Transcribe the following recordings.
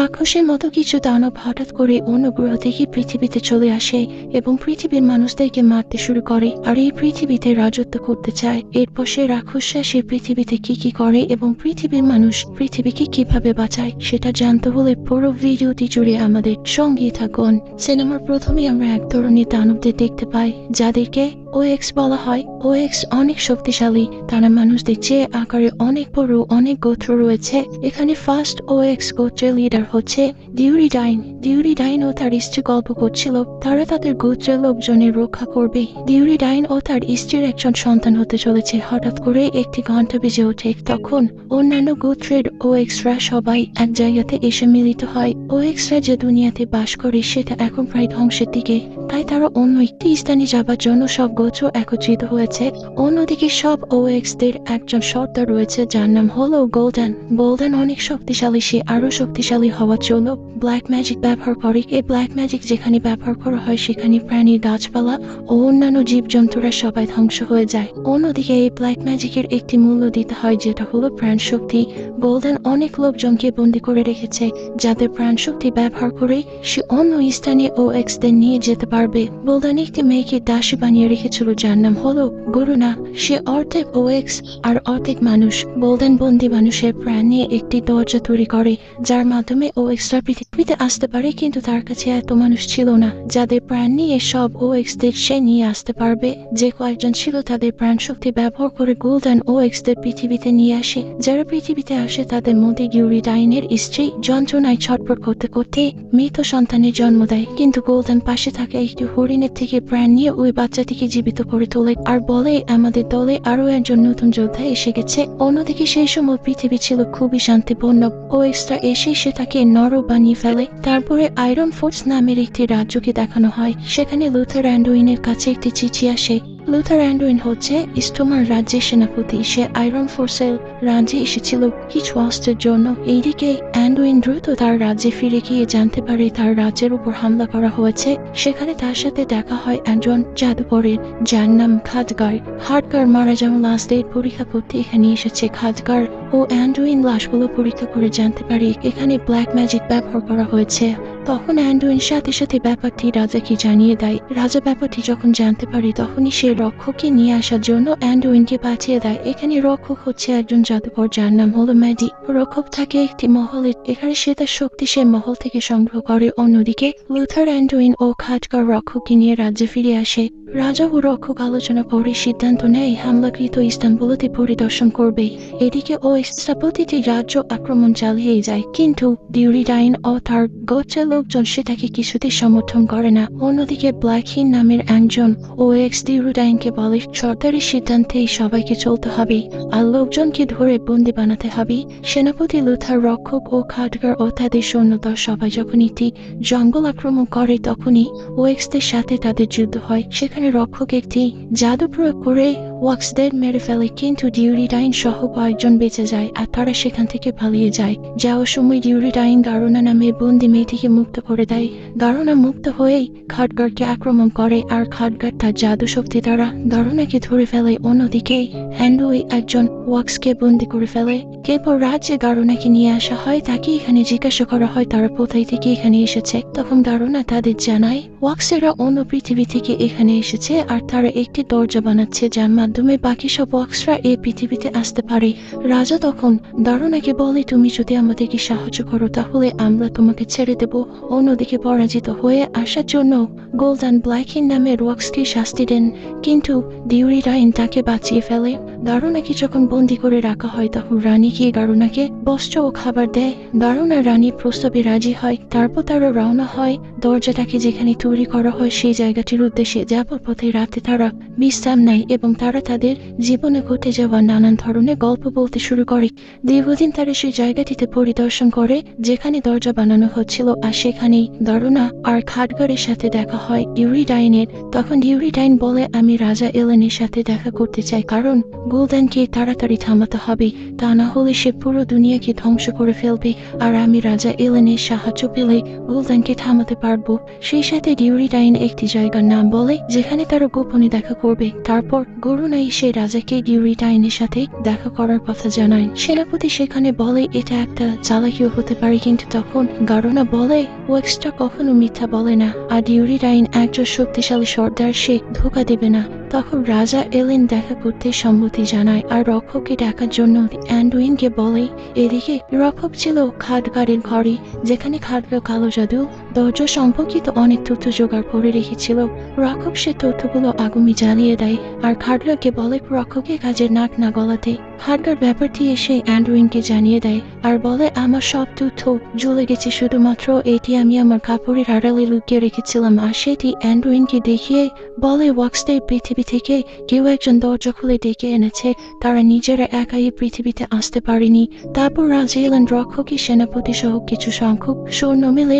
রাক্ষসের মতো কিছু দানব হঠাৎ করে অন্য গ্রহ থেকে পৃথিবীতে চলে আসে এবং পৃথিবীর মানুষদেরকে মারতে শুরু করে আর এই পৃথিবীতে রাজত্ব করতে চায়। এরপর সে রাক্ষসরা সে পৃথিবীতে কি কি করে এবং পৃথিবীর মানুষ পৃথিবীকে কীভাবে বাঁচায় সেটা জানতে হলে পুরো ভিডিওটি জুড়ে আমাদের সঙ্গে থাকুন। সিনেমার প্রথমে আমরা এক ধরনের দানবদের দেখতে পাই, যাদেরকে ও এক্স বলা হয়। ও এক্স অনেক শক্তিশালী। তারা মানুষদের চেয়ে আকারে অনেক বড়, অনেক গোত্র রয়েছে। এখানে ফার্স্ট ও এক্স গোত্রের লিডার হচ্ছে ডিউরিডাইন ডিউরিডাইন ও তার স্ত্রী গল্প করছিল, তারা তাদের গোত্রের লোকজনের রক্ষা করবে। ডিউরিডাইন ও তার স্ত্রীর একজন সন্তান হতে চলেছে। হঠাৎ করে একটি ঘণ্টা বেজে ওঠে। তখন অন্যান্য গোত্রের ও এক্সরা সবাই এক জায়গাতে এসে মিলিত হয়। ও এক্সরা যে দুনিয়াতে বাস করে, সেটা এখন প্রায় ধ্বংসের দিকে। তাই তারা অন্য একটি স্থানে যাবার জন্য সব গোত্র একত্রিত হয়েছে। অন্যদিকে সব ও দের একজন সর্দার রয়েছে, যার নাম হলো গোল্ডেন গোল্ডেন অনেক শক্তিশালী, সে আরও শক্তিশালী হওয়ার জন্য ব্ল্যাক ম্যাজিক ব্যবহার করে। এই ব্ল্যাক ম্যাজিক যেখানে ব্যবহার করা হয়, সেখানে প্রাণী গাছপালা ও অন্যান্য জীবজন্তুরা সবাই ধ্বংস হয়ে যায়। অন্যদিকে এই ব্ল্যাক ম্যাজিকের একটি মূল্য দিতে হয়, যেটা হলো প্রাণ শক্তি গোল্ডেন অনেক লোকজনকে বন্দি করে রেখেছে যাদের প্রাণ শক্তি ব্যবহার করে সে অন্য স্থানে ও এক্সদের নিয়ে যেতে পারবে। গোল্ডেন একটি মেয়েকে দাসী বানিয়ে রেখেছিল যার নাম হলো গরুনা সে অর্ধেক ও এক্স আর অর্ধেক মানুষ। গোল্ডেন বন্দি মানুষের প্রাণ নিয়ে একটি দরজা তৈরি করে, যার মাধ্যমে ও এক্সট্রা পৃথিবীতে আসতে পারে, কিন্তু তার কাছে এত মানুষ ছিল না। যাদের প্রাণ নিয়ে সব ও এক্সদের সে নিয়ে আসতে পারবে। যে কয়েকজন ছিল তাদের প্রাণ শক্তি ব্যবহার করে গোল্ডেন ও এক্সদের পৃথিবীতে নিয়ে আসে। যারা পৃথিবীতে আসে, তাদের মধ্যে ইউরিডাইনের স্ত্রী যন্ত্রণায় ছটপট করতে করতে মৃত সন্তানের জন্ম দেয়। কিন্তু গোল্ডেন পাশে থাকা একটি হরিণের থেকে প্রাণ নিয়ে ওই বাচ্চাটিকে জীবিত করে তোলে, আর বলে, আমাদের দলে আরও একজন নতুন যোদ্ধা এসে গেছে। অন্যদিকে সেই সময় পৃথিবী ছিল খুবই শান্তিপূর্ণ। ও এক্সট্রা এসে সেটাকে নর বানিয়ে ফেলে। তারপরে আয়রন ফোর্স নামের একটি রাজ্যকে দেখানো হয়। সেখানে লুথার অ্যান্ডুইনের কাছে একটি চিঠি আসে। লুথার অ্যান্ডুইন হচ্ছে ইস্টোমার রাজ্যের সেনাপতি। সে আয়রন ফোর্সের রাজ্যে এসেছিল। কিছু অস্ত্রের জন্য। এইদিকে অ্যান্ডুইন দ্রুত তার রাজ্যে ফিরে গিয়ে জানতে পারে তার রাজ্যের উপর হামলা করা হয়েছে। সেখানে তার সাথে দেখা হয় একজন জাদুকরের। যার নাম খাদগার হাটগার মারা যাওয়া লাশদের পরীক্ষা করতে এখানে এসেছে। খাদগার ও অ্যান্ডুইন লাশগুলো পরীক্ষা করে জানতে পারে। এখানে ব্ল্যাক ম্যাজিক ব্যবহার করা হয়েছে। তখন অ্যান্ডুইন সাথে সাথে ব্যাপারটি রাজাকে জানিয়ে দেয়। রাজা ব্যাপারটি যখন জানতে পারে, তখনই সে রক্ষককে নিয়ে আসার জন্য অ্যান্ডুইনকে পাঠিয়ে দেয়। এখানে রক্ষক হচ্ছে একজন জাদুকর, যার নাম হলো ম্যাডি। রক্ষক থাকে একটি মহলে এখানে সে তার শক্তি সে মহল থেকে সংগ্রহ করে। অন্যদিকে, লুথার অ্যান্ডুইন ও খাটকার রক্ষককে নিয়ে রাজ্যে ফিরে আসে। রাজা ও রক্ষক আলোচনা করে সিদ্ধান্ত নেয়, হামলাকৃত ইস্তানবুলতে পরিদর্শন করবে। এদিকে ও স্থপতিটি রাজ্য আক্রমণ চালিয়ে যায়। কিন্তু ডিউরিডাইন ও তার গোচ্ছের লোকজন সেটাকে কিছুতেই সমর্থন করে না। অন্যদিকে ব্ল্যাকহিন নামের একজন ও এক্স ডিউরিডাইনকে বলে সরকারি সিদ্ধান্তেই সবাইকে চলতে হবে। আর লোকজনকে ধরে বন্দি বানাতে হবে। সেনাপতি লুথার, রক্ষক ও খাটগার ও তাদের সৈন্যদল সবাই যখন একটি জঙ্গল আক্রমণ করে, তখনই ও এক্সদের সাথে তাদের যুদ্ধ হয়। সেখানে রক্ষক একটি জাদু প্রয়োগ করে ওয়াক্সদের মেরে ফেলে, কিন্তু ডিউরিডাইন সহ কয়েকজন বেঁচে যায়, আর তারা সেখান থেকে পালিয়ে যায়। যাওয়ার সময় ডিউরিডাইন গারোনা নামে বন্দি মেয়েটিকে মুক্ত করে দেয়। দারোনা মুক্ত হয়েই খাটগড়কে আক্রমণ করে আর খাটগড় তার জাদু শক্তি দ্বারা দারোনাকে ধরে ফেলে অন্যদিকে। হ্যান্ডুই একজন ওয়াক্সকে বন্দি করে ফেলে। এরপর রাজ্যে গারোনাকে নিয়ে আসা হয়, তাকে এখানে জিজ্ঞাসা করা হয়, তারা কোথায় থেকে এখানে এসেছে? তখন গারোনা তাদের জানায়, ওয়াক্সেরা অন্য পৃথিবী থেকে এখানে এসেছে আর তারা একটি দরজা বানাচ্ছে যার মাধ্যমে বাকি সব ওয়াক্সরা এই পৃথিবীতে আসতে পারে। রাজা তখন, দারুণাকে বলে, তুমি যদি আমাদেরকে সাহায্য করো, তাহলে আমরা তোমাকে ছেড়ে দেব। অন্যদিকে পরাজিত হয়ে আসার জন্য গোল্ডেন ব্ল্যাকিন নামের ওয়াক্সকে শাস্তি দেন। কিন্তু ডিউরি রাইন তাকে বাঁচিয়ে ফেলে। দারুণাকে যখন বন্দি করে রাখা হয়, তখন রানী গিয়ে দারুণাকে বস্ত্র ও খাবার দেয়? দারুণা রানীর প্রস্তাবে রাজি হয়, তারপর তারা রওনা হয় দরজাটাকে যেখানে তৈরি করা হয় সেই জায়গাটির উদ্দেশ্যে। যাবার পথে রাতে তারা বিশ্রাম নেয় এবং তারা তাদের জীবনে ঘটে যাওয়া নানান ধরনের গল্প বলতে শুরু করে। দীর্ঘদিন তারা সেই জায়গাটিতে পরিদর্শন করে, যেখানে দরজা বানানো হচ্ছিল আর সেখানেই দারুণা আর খাটগারের সাথে দেখা হয় ইউরিডাইনের। তখন ইউরিডাইন বলে, আমি রাজা এলেনের সাথে দেখা করতে চাই, কারণ গোল্ডেনকে তাড়াতাড়ি থামাতে হবে, তা না হলে সে পুরো দুনিয়াকে ধ্বংস করে ফেলবে, আর আমি রাজা এলেনের সাহায্য পেলে গোল্ডেনকে থামাতে পারব। সেই সাথে ডিউরিটাইন একটি জায়গার নাম বলে, যেখানে তারা গোপনে দেখা করবে। তারপর গরুনাই সে রাজাকে ডিউরিটাইনের সাথে দেখা করার কথা জানায়। সেনাপতি সেখানে বলে, এটা একটা চালাকিও হতে পারে, কিন্তু তখন গারোনা বলে ও ওয়েক্সটা কখনো মিথ্যা বলে না, আর ডিউরিটাইন একজন শক্তিশালী সর্দার, সে ধোকা দেবে না। তখন রাজা এলেন দেখা করতে সম্মতি জানায় আর রক্ষককে ডাকার জন্য অ্যান্ডুইনকে বলে, এদিকে রক্ষক ছিল খাটগাড়ির ঘরে, যেখানে খাটল কালো জাদু দরজা সম্পর্কিত অনেক তথ্য জোগাড় করে রেখেছিল। রক্ষক সে তথ্যগুলো আগুমি জ্বালিয়ে দেয় আর খাটলাকে বলে রক্ষকের কাজে নাক না গলাতে। খাটগার ব্যাপারটি এসে অ্যান্ডুইনকে জানিয়ে দেয় আর বলে, আমার সব তথ্য জ্বলে গেছে, শুধুমাত্র এটি আমি আমার কাপড়ের আড়ালে লুকিয়ে রেখেছিলাম আর সেটি অ্যান্ডুইনকে দেখিয়ে বলে, ওয়াক্সদের পৃথিবী থেকে কেউ একজন দরজা খুলে ডেকে এনেছে। তারা নিজেরা একাই পৃথিবীতে আসতে পারেনি। তারপর রাজা এলেন রক্ষকের সেনাপতি সহ কিছু সংখ্যক সৈন্য মিলে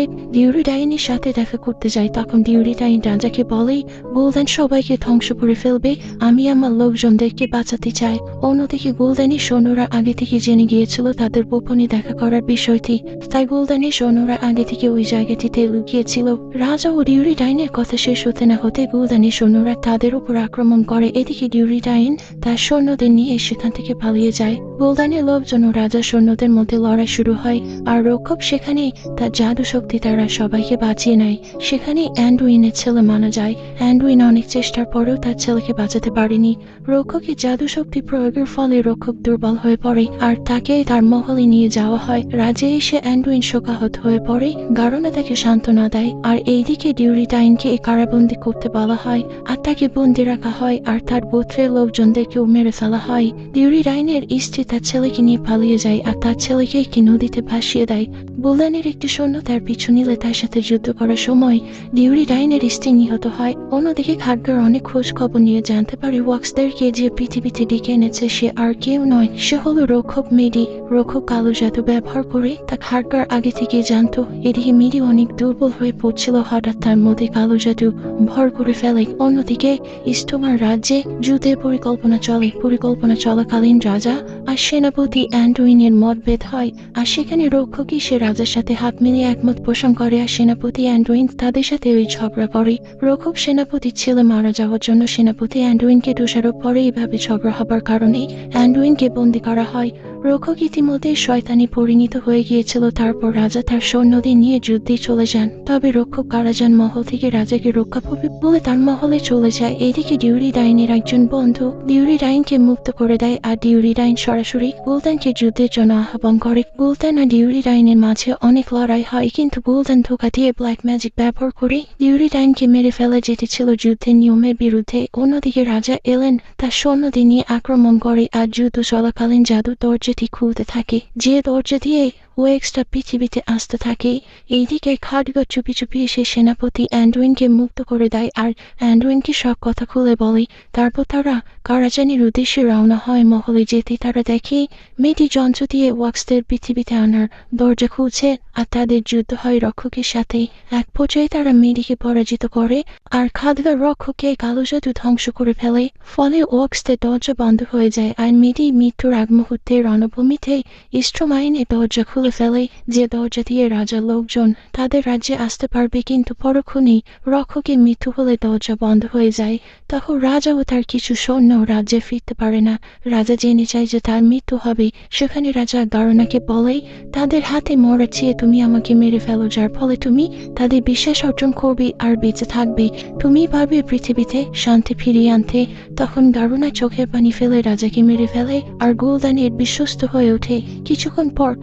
ডিউরিডাইনের সাথে দেখা করতে যায় তখন ডিউরিডাইন রাজাকে বলে গোল্ডেন সবাইকে ধ্বংস করে ফেলবে, আমি আমার লোকজনদেরকে বাঁচাতে চাই। অন্যদিকে গোল্ডেনের সৈন্যরা আগে থেকে জেনে গিয়েছিল তাদের গোপনে দেখা করার বিষয়টি। তাই গোল্ডেনের সৈন্যরা আগে থেকে ওই জায়গাটিতে লুকিয়েছিল। রাজা ও ডিউরিডাইনের কথা শেষ হতে না হতে গোল্ডেনের সৈন্যরা তাদের উপর আক্রমণ করে, এদিকে ডিউরিডাইন তার সৈন্যদের নিয়ে সেখান থেকে পালিয়ে যায়। গোল্ডেনের লোকজন রাজা সৈন্যদের মধ্যে লড়াই শুরু হয়, আর রক্ষক সেখানে তার জাদু শক্তি দ্বারা সবাইকে বাঁচিয়ে নেয়। সেখানে অ্যান্ডুইনের ছেলে মারা যায়। অ্যান্ডুইন অনেক চেষ্টার পরেও তার ছেলেকে বাঁচাতে পারেনি। রক্ষকের জাদু শক্তি প্রয়োগের ফলে রক্ষক দুর্বল হয়ে পড়ে আর তাকে তার মহলে নিয়ে যাওয়া হয়। রাজে এসে অ্যান্ডুইন শোকাহত হয়ে পড়ে। গারণে তাকে সান্ত্বনা দেয় আর এইদিকে ডিউরিটাইনকে কারাবন্দি করতে বলা হয়। আর তাকে বন্দি রাখা হয় আর তার গোত্রের লোকজনদেরকেও মেরে ফেলা হয়। ডিউরিটাইনের স্ত্রী তার ছেলেকে নিয়ে পালিয়ে যায় আর তার ছেলেকে একটি নদীতে ভাসিয়ে দেয়। বুলানের একটি সৈন্য তার পিছু নিলে তার সাথে যুদ্ধ করার সময় ডিউরিটাইনের স্ত্রী নিহত হয়। অন্যদিকে খাদ্যের অনেক খোঁজ খবর নিয়ে জানতে পারে ওয়াক্সদেরকে যে পৃথিবীতে ডেকে এনেছে সে আর কেউ নয়। সে হলো রক্ষক মেডি। রক্ষক কালো জাদু ব্যবহার করে তা খাদ্যার আগে থেকে জানতো। এদিকে মেডি অনেক দুর্বল হয়ে পড়ছিল, হঠাৎ তার মধ্যে কালো জাদু ভর করে ফেলে। অন্যদিকে ইস্তমার রাজ্যে যুদ্ধের পরিকল্পনা চলে। পরিকল্পনা চলাকালীন রাজা আর সেনাপতি অ্যান্ডুইনের মতভেদ হয়। আর সেখানে রক্ষকই সে রাজার সাথে হাত মিলিয়ে একমত পোষণ করে আর সেনাপতি অ্যান্ডুইন তাদের সাথে ওই ঝগড়া করে রঘব সেনাপতির ছেলে মারা যাওয়ার জন্য সেনাপতি অ্যান্ডুইনকে দোষারোপ করে এইভাবে ঝগড়া হবার কারণে অ্যান্ডুইনকে বন্দি করা হয়। রক্ষক ইতিমধ্যে শয়তানি পরিণত হয়ে গিয়েছিল, তারপর রাজা তার সৈন্যদের নিয়ে যুদ্ধে চলে যান। তবে রক্ষক কারাজান মহল থেকে রাজাকে রক্ষা পাবে বলে তার মহলে চলে যায়। এদিকে ডিউরি ডাইনের একজন বন্ধু ডিউরি ডাইনকে মুক্ত করে দেয় আর ডিউরি ডাইন সরাসরি গুলতানকে যুদ্ধের জন্য আহ্বান করে। গুলতান আর ডিউরি ডাইনের মাঝে অনেক লড়াই হয়, কিন্তু গুলতান ধোকা দিয়ে ব্ল্যাক ম্যাজিক ব্যবহার করে ডিউরি ডাইনকে মেরে ফেলে। যেটি ছিল যুদ্ধের নিয়মের বিরুদ্ধে। অন্যদিকে রাজা এলেন তার সৈন্যদের নিয়ে আক্রমণ করে আর যুদ্ধ চলাকালীন জাদু দরজাটি খুলতে থাকে। যে দরজা দিয়ে ওয়েক্সটা পৃথিবীতে আসতে থাকে। এইদিকে খাডগ চুপি চুপি এসে সেনাপতি অ্যান্ডুইনকে মুক্ত করে দেয় আর অ্যান্ডুইনকে সব কথা খুলে বলে, তারপর তারা কারাজানির উদ্দেশ্যে রওনা হয় মহলে যেতে। তারা দেখে মেয়েটি যন্ত্র দিয়ে ওয়াক্সদের পৃথিবীতে আনার দরজা খুলছে আর তাদের যুদ্ধ হয় রক্ষকের সাথে। এক পর্যায়ে তারা মেয়েটিকে পরাজিত করে আর খাদগার রক্ষককে কালো জাদু ধ্বংস করে ফেলে। ফলে ওয়াক্সদের দরজা বন্ধ হয়ে যায় আর মেয়েটি মৃত্যুর আগ মুহূর্তে রণভূমিতে ইস্ট্রোমাইনে দরজা খুলে ফেলে যে দরজা দিয়ে রাজার লোকজন তাদের রাজ্যে আসতে পারবে কিন্তু পরক্ষণেই রক্ষকের মৃত্যু হলে দরজা বন্ধ হয়ে যায়। তখন রাজা ও তার কিছু সৈন্য রাজ্যে ফিরতে পারে না। রাজা জেনে চায় যে তার মৃত্যু হবে। সেখানে রাজা গারনাকে বলে, তাদের হাতে মরা চেয়ে তুমি আমাকে মেরে ফেলো। যার ফলে তুমি তাদের বিশ্বাস অর্জন করবে আর বেঁচে থাকবে। তুমি পারবে পৃথিবীতে শান্তি ফিরিয়ে আনতে। তখন গারুনা চোখের পানি ফেলে রাজাকে মেরে ফেলে আর গোলদানের বিশ্বস্ত হয়ে ওঠে। কিছুক্ষণ পর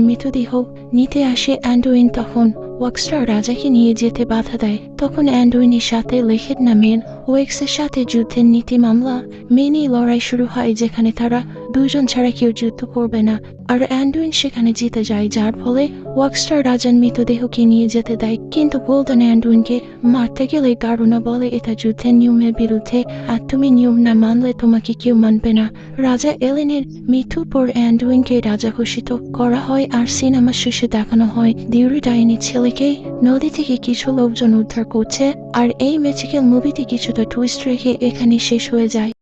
রাজার মৃতদেহ নিতে আসে অ্যান্ডোইন তখন। ওয়াক্সরা রাজাকে নিয়ে যেতে বাধা দেয়। তখন অ্যান্ডুইনের সাথে লেখেট নামেন ওয়েক্সের সাথে যুদ্ধের নীতি মামলা মেনে লড়াই শুরু হয়, যেখানে তারা দুজন ছাড়া কেউ যুদ্ধ করবে না। আর অ্যান্ডুইন সেখানে জিতে যায়, যার ফলে ওয়াক্সটার রাজার মৃতদেহকে নিয়ে যেতে দেয়। কিন্তু গোল্ডেন অ্যান্ডুইনকে মারতে গেলে গারুনা বলে, এটা যুদ্ধের নিয়মের বিরুদ্ধে আর তুমি নিয়ম না মানলে তোমাকে কেউ মানবে না। রাজা এলেনের মৃত্যুর পর অ্যান্ডুইনকে রাজা ঘোষিত করা হয় আর সিনেমা শেষে দেখানো হয়। দিউরি ডাইনি ছেলেকে নদী থেকে কিছু লোকজন উদ্ধার করছে, আর এই ম্যাজিক্যাল মুভিতে কিছুটা টুইস্ট রেখে এখানে শেষ হয়ে যায়।